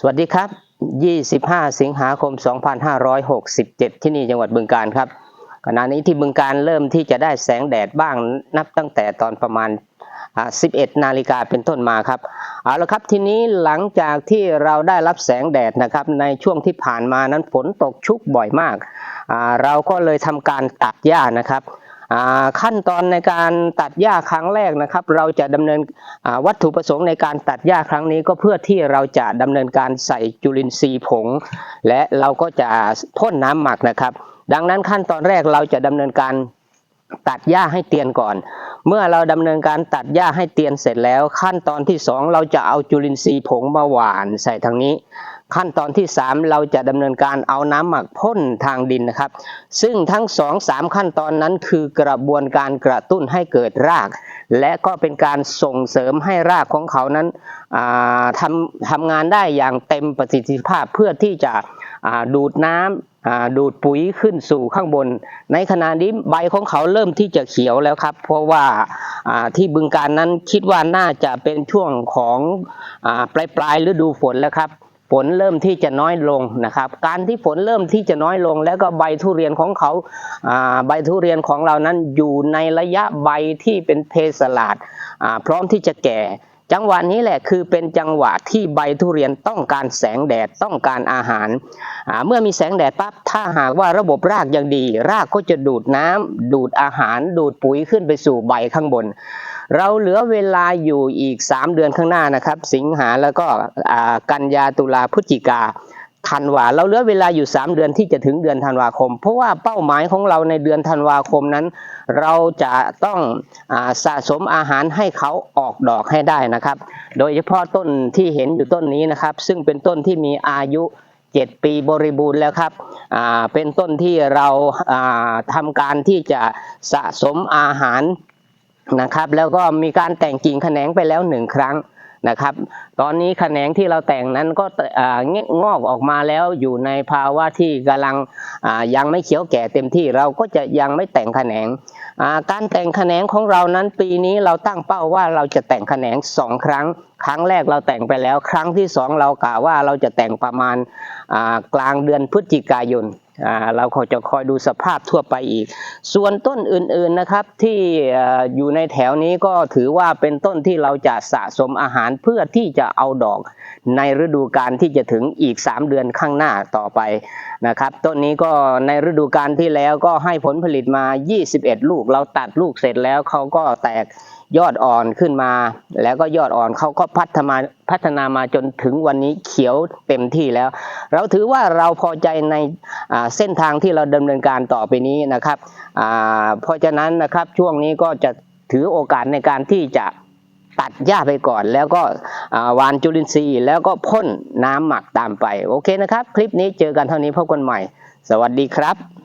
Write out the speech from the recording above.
สวัสดีครับ 25 สิงหาคม 2567 ที่นี่จังหวัดบึงกาฬครับขณะนี้ที่บึงการเริ่มที่จะได้แสงแดดบ้างนับตั้งแต่ตอนประมาณ 11 นาฬิกาเป็นต้นมาครับ เอาละครับทีนี้หลังจากที่เราได้รับแสงแดดนะครับ ในช่วงที่ผ่านมานั้นฝนตกชุกบ่อยมาก เราก็เลยทำการตัดหญ้านะครับ ขั้นตอนในการตัดหญ้าครั้งแรกนะครับ เราจะดำเนินวัตถุประสงค์ในการตัดหญ้าครั้งนี้ก็เพื่อที่เราจะดำเนินการใส่จุลินทรีย์ผง และเราก็จะพ่นน้ำหมักนะครับ ดังนั้นขั้นตอนแรกเราจะดำเนินการตัดหญ้าให้เตียนก่อน เมื่อเราดำเนินการตัดหญ้าให้เตียนเสร็จแล้ว ขั้นตอนที่สองเราจะเอาจุลินทรีย์ผงมาหว่านใส่ทางนี้ ขั้นตอนที่สามเราจะดำเนินการเอาน้ำหมักพ่นทางดินนะครับ ซึ่งทั้งสองสามขั้นตอนนั้นคือกระบวนการกระตุ้นให้เกิดราก และก็เป็นการส่งเสริมให้รากของเขานั้นทำทำงานได้อย่างเต็มประสิทธิภาพเพื่อที่จะ ดูดน้ำอ่าดูดปุ๋ยขึ้นสู่ข้างบน ในขณะนี้ใบของเขาเริ่มที่จะเขียวแล้วครับ เพราะว่าที่บึงการนั้นคิดว่าน่าจะเป็นช่วงของอปลายปลายฤดูฝนแล้วครับ ฝนเริ่มที่จะน้อยลงนะครับ การที่ฝนเริ่มที่จะน้อยลง แล้วก็ใบทุเรียนของเขาใบทุเรียนของเรานั้นอยู่ในระยะใบที่เป็นเพสลาดพร้อมที่จะแก่ จังหวะนี้แหละคือเป็นจังหวะที่ใบทุเรียนต้องการแสงแดดต้องการอาหารเมื่อมีแสงแดดปั๊บถ้าหากว่าระบบรากยังดี รากก็จะดูดน้ำดูดอาหาร ดูดปุ๋ยขึ้นไปสู่ใบข้างบน เราเหลือเวลาอยู่อีก 3 เดือนข้างหน้านะครับ สิงหาแล้วก็กันยาตุลาพฤศจิกา ธันวาเราเหลือเวลาอยู่ 3 เดือนที่จะถึงเดือนธันวาคม เพราะว่าเป้าหมายของเราในเดือนธันวาคมนั้น เราจะต้องอาสะสมอาหารให้เขาออกดอกให้ได้นะครับ โดยเฉพาะต้นที่เห็นอยู่ต้นนี้นะครับ ซึ่งเป็นต้นที่มีอายุ 7 ปีบริบูรณ์แล้วครับเป็นต้นที่เราอ่าทำการที่จะสะสมอาหารนะครับ แล้วก็มีการแต่งกิ่งแขนงไปแล้วหนึ่งครั้ง นะครับ ตอนนี้แขนงที่เราแต่งนั้นก็งอกออกมาแล้วอยู่ในภาวะที่กำลังยังไม่เขียวแก่เต็มที่เราก็จะยังไม่แต่งแขนงการแต่งแขนงของเรานั้นปีนี้เราตั้งเป้าว่าเราจะแต่งแขนงสองครั้ง ครั้งแรกเราแต่งไปแล้ว ครั้งที่สองเรากะว่าเราจะแต่งประมาณกลางเดือนพฤศจิกายน เราก็จะคอยดูสภาพทั่วไปอีก ส่วนต้นอื่นๆนะครับที่เอ่ออยู่ในแถวนี้ก็ถือว่าเป็นต้นที่เราจะสะสมอาหารเพื่อที่จะเอาดอกในฤดูกาลที่จะถึงอีก 3 เดือนข้างหน้าต่อไปนะครับต้นนี้ก็ในฤดูกาลที่แล้วก็ให้ผลผลิตมา 21 ลูก เราตัดลูกเสร็จแล้วเขาก็แตก ยอดอ่อนขึ้นมา แล้วก็ยอดอ่อนเขาก็พัฒนาพัฒนามาจนถึงวันนี้เขียวเต็มที่แล้ว เราถือว่าเราพอใจในเส้นทางที่เราดำเนินการต่อไปนี้นะครับเพราะฉะนั้นนะครับช่วงนี้ก็จะถือโอกาสในการที่จะตัดหญ้าไปก่อน แล้วก็วานจุลินทรีย์ แล้วก็พ่นน้ำหมักตามไป โอเคนะครับ คลิปนี้เจอกันเท่านี้พบกันใหม่ สวัสดีครับ